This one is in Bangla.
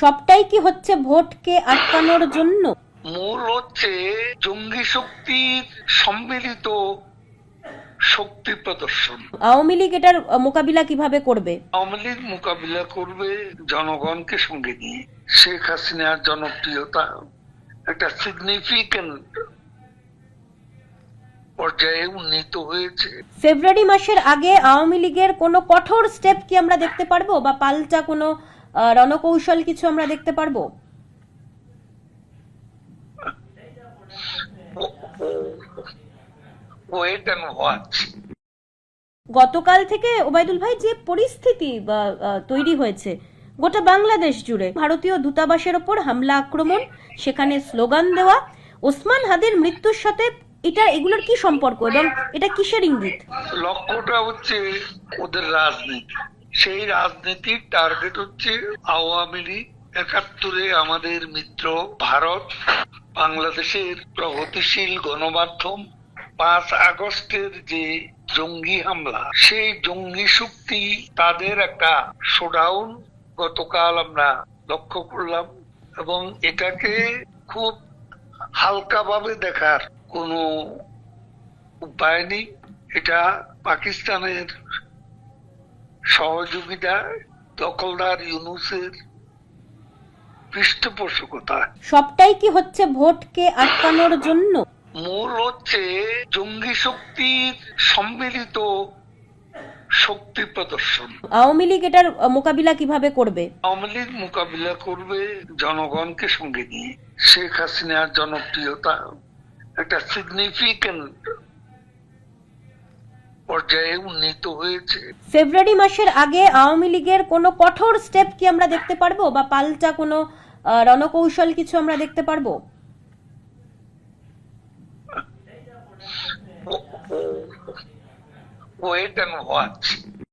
সবটাই কি হচ্ছে ভোটকে আটকানোর জন্য? মূল হচ্ছে জঙ্গি শক্তির সম্মিলিত শক্তি প্রদর্শন। আওয়ামী লীগ এটার মোকাবিলা কীভাবে করবে? আওয়ামী লীগ মোকাবিলা করবে জনগণকে সঙ্গে নিয়ে। শেখ হাসিনার জনপ্রিয়তা একটা সিগনিফিক্যান্ট পর্যায়ে উন্নীত হয়েছে। ফেব্রুয়ারি মাসের আগে আওয়ামী লীগের কোনো কঠোর স্টেপ কি আমরা দেখতে পারব? বা পাল্টা কোনো রণকৌশল কিছু আমরা দেখতে পারব? ওয়েট অ্যান্ড ওয়াচ গতকাল থেকে ওবায়দুল ভাই যে পরিস্থিতি তৈরি হয়েছে গোটা বাংলাদেশ জুড়ে ভারতীয় দূতাবাসের ওপর হামলা আক্রমণ সেখানে স্লোগান দেওয়া ওসমান হাদের মৃত্যুর সাথে এটা এগুলোর কি সম্পর্ক এবং এটা কিসের ইঙ্গিত? লক্ষ্যটা হচ্ছে ওদের রাজনীতি। সেই রাজনীতির টার্গেট হচ্ছে আওয়ামী লীগ। একাত্তরে আমাদের মিত্র ভারত, বাংলাদেশের প্রগতিশীল গণমাধ্যম। পাঁচ আগস্টের যে জঙ্গি হামলা, সেই জঙ্গি শক্তি তাদের একটা শোডাউন গতকাল আমরা লক্ষ্য করলাম এবং এটাকে খুব হালকাভাবে দেখার কোনো উপায় নেই। এটা পাকিস্তানের সহযোগিতা দখলদার ইউনুসের পৃষ্ঠপোষকতা। সবটাই কি হচ্ছে ভোটকে আটকানোর জন্য? মূল হচ্ছে জঙ্গি শক্তির সম্মিলিত শক্তি প্রদর্শন। আওয়ামী লীগ এটার মোকাবিলা কীভাবে করবে? আওয়ামী লীগ মোকাবিলা করবে জনগণকে সঙ্গে নিয়ে। শেখ হাসিনার জনপ্রিয়তা একটা সিগনিফিক্যান্ট পর্যায়ে উন্নীত হয়েছে ফেব্রুয়ারি মাসের আগে আওয়ামী লীগের কোনো কঠোর স্টেপ কি আমরা দেখতে পারব বা পাল্টা কোনো রণকৌশল কিছু আমরা দেখতে পারব ওয়েট অ্যান্ড ওয়াচ